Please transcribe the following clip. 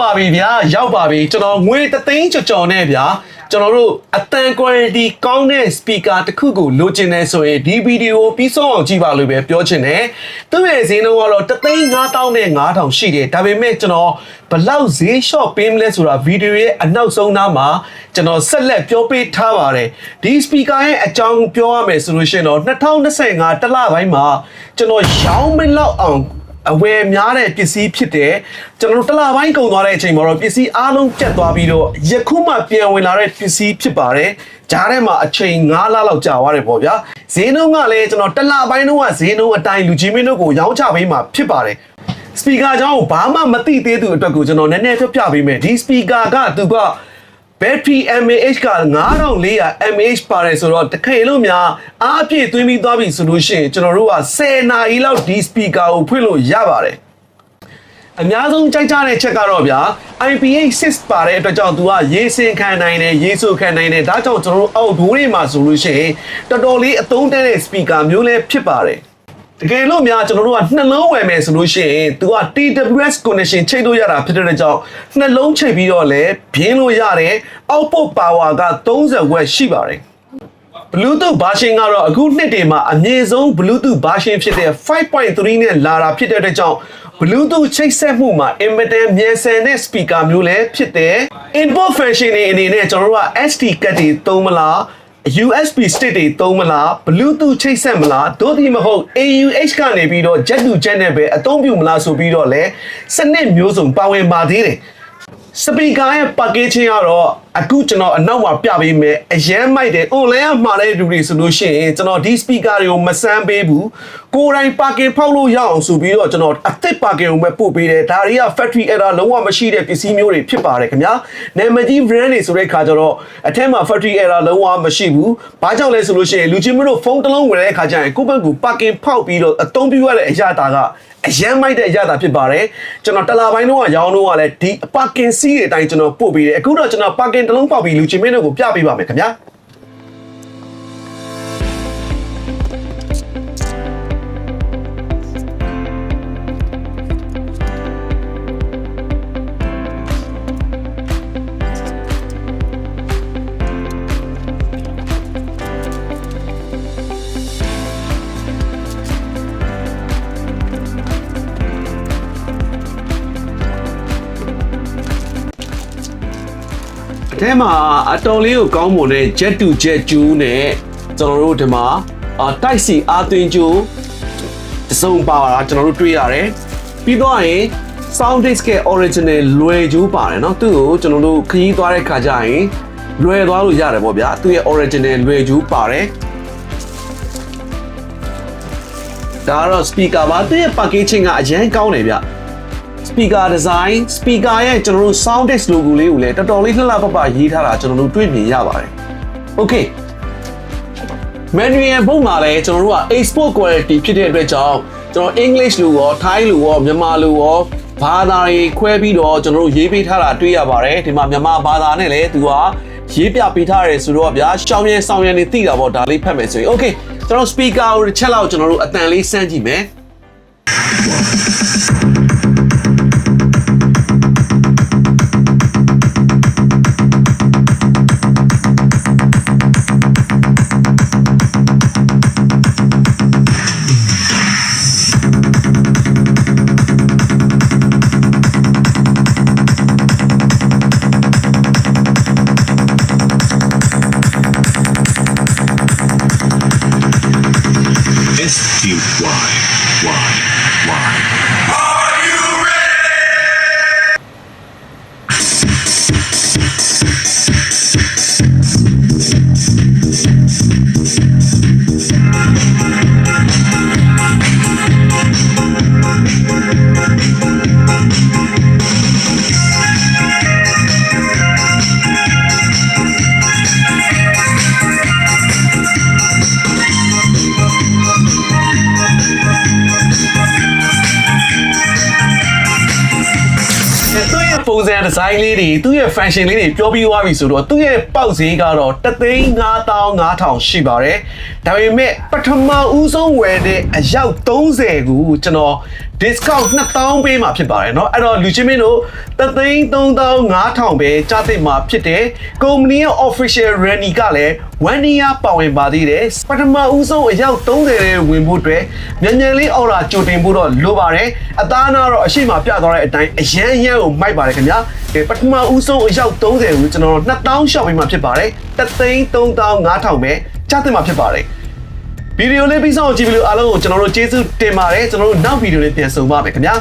ပါပြီဗျာရောက်ပါပြီကျွန်တော်ငွေတသိန်းကြော်ကြော်နဲ့ဗျာကျွန်တော်တို့အတန် quality ကောင်းတဲ့ speaker တစ်ခုကိုလိုချင်တယ်ဆိုရင်ဒီဗီဒီယိုပြီးဆုံးအောင်ကြည့်ပါလို့ပဲပြောချင်တယ်သူ့ရဲ့ဈေးနှုန်းကတော့တသိန်း9000နဲ့9000ရှိတယ်ဒါပေမဲ့ကျွန်တော်ဘလောက်ဈေးလျှော့ပေးမလဲဆိုတာဗီဒီယိုရဲ့အနောက်ဆုံးသားမှာကျွန်တော်ဆက်လက်ပြောပေးထားပါတယ်ဒီ speaker ရဲ့အကြောင်းပြောရမယ်ဆိုလို့ရှိရင်တော့2025တစ်လပိုင်းမှာကျွန်တော်ရောင်းမလောက်အောင် အဝယ်များတဲ့ပစ္စည်းဖြစ်တယ်ကျွန်တော်တို့တစ်လပိုင်းကုန်သွားတဲ့အချိန်မှာတော့ပစ္စည်းအားလုံးပြတ်သွားပြီးတော့ယခုမှပြန်ဝင်လာတဲ့ပစ္စည်းဖြစ်ပါတယ်ဂျားထဲမှာအချိန်9လလောက်ကြာသွားတယ်ပေါ့ဗျာဈေးနှုန်းကလည်းကျွန်တော်တစ်လပိုင်းတော့ဈေးနှုန်းအတိုင်းလူကြီးမင်းတို့ကိုရောင်းချပေးမှာဖြစ်ပါတယ်စပီကာကြောင့်ဘာမှမသိသေးသူအတွက်ကိုကျွန်တော်နည်းနည်းပြပြပေးမယ်ဒီစပီကာကသူက battery mAh က9400 mAh ပါတယ်ဆိုတော့တခဲလို့များအားအပြည့်သွင်းပြီးသွားပြီဆိုလို့ရှိရင်ကျွန်တော်တို့က10နာရီလောက်ဒီ speaker ကိုဖွင့်လို့ရပါတယ်အများဆုံးကြိုက်ကြတဲ့ချက်ကတော့ဗျာ IPH6 ပါတဲ့အတွက်ကြောင့်သူကရေးစင်ခံနိုင်တယ်ရေးဆိုခံနိုင်တယ်ဒါကြောင့်ကျွန်တော်တို့အောက်ဒိုးတွေမှာဆိုလို့ရှိရင်တော်တော်လေးအသုံးတည့်တဲ့ speaker မျိုးလည်းဖြစ်ပါတယ် တကယ်လို့များကျွန်တော်တို့ကနှလုံးဝယ်မယ်ဆိုလို့ရှိရင် तू က TWS connection ချိန်လို့ရတာဖြစ်တဲ့ကြောင့်နှလုံးချိန်ပြီးတော့လည်းပြင်းလို့ရတယ် output power က30 watt ရှိပါတယ် Bluetooth version ကတော့အခုနှစ်တည်းမှာအမြင့်ဆုံး Bluetooth version ဖြစ်တဲ့5.3နဲ့လာတာဖြစ်တဲ့အတွက်ကြောင့် Bluetooth ချိတ်ဆက်မှုမှာ inverter မြန်ဆန်တဲ့ speaker မျိုးလည်းဖြစ်တယ် input function တွေအနေနဲ့ကျွန်တော်တို့က SD card တွေသုံးမလား USB stick တွေသုံးမလား Bluetooth ချိတ်ဆက်မလားတို့ဒီမဟုတ် AUX ကနေပြီးတော့ jet to jet နဲ့ပဲအသုံးပြုမလားဆိုပြီးတော့လဲစနစ်မျိုးစုံပါဝင်ပါသေးတယ်စပီကာရဲ့ packaging ကတော့ အခုကျွန်တော်အနောက်မှာပြပေးမယ်အရန်မိုက်တယ် online မှာတဲ့လူတွေဆိုလို့ရှိရင်ကျွန်တော်ဒီ speaker တွေကိုမစမ်းပေးဘူးကိုယ်တိုင် parking ဖောက်လို့ရအောင်ဆိုပြီးတော့ကျွန်တော်အသစ် parking ကိုပဲပို့ပေးတယ်ဒါတွေက factory error လုံးဝမရှိတဲ့ပစ္စည်းမျိုးတွေဖြစ်ပါတယ်ခင်ဗျာနာမည်ကြီး brand တွေဆိုတဲ့ခါကျတော့အထက်မှာ factory error လုံးဝမရှိဘူးဘာကြောင့်လဲဆိုလို့ရှိရင်လူချင်းမတို့ဖုန်းတစ်လုံးဝယ်တဲ့အခါကျရင်ကိုယ့်ဘက်က parking ဖောက်ပြီးတော့အသုံးပြုရတဲ့အရာတာကအရန်မိုက်တဲ့အရသာဖြစ်ပါတယ်ကျွန်တော်တလာပိုင်းတော့ရောင်းတော့ကလည်းဒီပါကင်စီးတွေအတိုင်းကျွန်တော်ပို့ပေးတယ်အခုတော့ကျွန်တော်ပါကင်တစ်လုံးပေါက်ပြီးလူချင်းမင်းတို့ကိုပြပေးပါမယ်ခင်ဗျာ အထဲမှာအတော်လေးကိုကောင်းမွန်တဲ့ jet to jet ကျူးနဲ့ကျွန်တော်တို့ဒီမှာအာတိုက်စီအာသွင်းကျူးတစ်စုံပါတာကျွန်တော်တို့တွေ့ရတယ်ပြီးတော့ရင် sound disc ရဲ့ original လွယ်ကျူးပါတယ်เนาะသူ့ကိုကျွန်တော်တို့ခရီးသွားတဲ့ခါကျရင်လွယ်သွားလို့ရတယ်ပေါ့ဗျာသူ့ရဲ့ original လွယ်ကျူးပါတယ်ဒါကတော့ speaker ပါသူ့ရဲ့ packaging ကအရန်ကောင်းတယ်ဗျ speaker design speaker ရဲ့ကျွန်တော်တို့ sound disc logo လေးကိုလည်းတော်တော်လေးလှလှပပရေးထားတာကျွန်တော်တို့တွေ့မြင်ရပါတယ် okay manual ဘုတ်မှာလည်းကျွန်တော်တို့က export quality ဖြစ်တဲ့အတွက်ကြောင့်ကျွန်တော် English လို့ရော Thai လို့ရောမြန်မာလို့ရောဘာသာတွေခွဲပြီးတော့ကျွန်တော်တို့ရေးပေးထားတာတွေ့ရပါတယ်ဒီမှာမြန်မာဘာသာနဲ့လည်းသူကရေးပြပေးထားတယ်ဆိုတော့ဗျာရှောင်းရဲဆောင်ရဲနေသိတာပေါ့ဒါလေးဖတ်မယ်ဆိုရင် okay ကျွန်တော် speaker ကိုတစ်ချက်လောက်ကျွန်တော်တို့အတန်လေးစမ်းကြည့်မယ် Why? Why? Why? ပုံစံဒီဇိုင်းလေးတွေသူ့ရဲ့ function လေးတွေပြောပြီးသွားပြီဆိုတော့သူ့ရဲ့ပေါက်ဈေးကတော့တသိန်း9500ရှိပါတယ်။ ဒါပေမဲ့ပထမဦးဆုံးဝယ်တဲ့အယောက်30ကိုကျွန်တော် discount 2000ပေးမှာဖြစ်ပါတယ်เนาะအဲ့တော့လူချင်းမင်းတို့33500ပဲကြားသိမှာဖြစ်တယ်ကုမ္ပဏီရဲ့ official running ကလည်း1 year ပါဝင်ပါသေးတယ်ပထမဦးဆုံးအယောက်30တဲ့ဝင်ဖို့အတွက်မြန်မြန်လေးအော်ရာကြိုတင်ဖို့တော့လိုပါတယ်အသားနာတော့အရှိမပြသွားတဲ့အတိုင်းအရန်ရန်ကိုမိုက်ပါတယ်ခင်ဗျာကဲပထမဦးဆုံးအယောက်30ကိုကျွန်တော်တို့2000ရှော့ပေးမှာဖြစ်ပါတယ်33500ပဲ ကြားသိမှာဖြစ်ပါတယ်ဗီဒီယိုလေးပြီးဆုံးအောင်ကြည့်ပြီးလို့အားလုံးကိုကျွန်တော်တို့ကျေးဇူးတင်ပါတယ်ကျွန်တော်တို့နောက်ဗီဒီယိုလေးပြန်ဆုံပါမယ်ခင်ဗျာ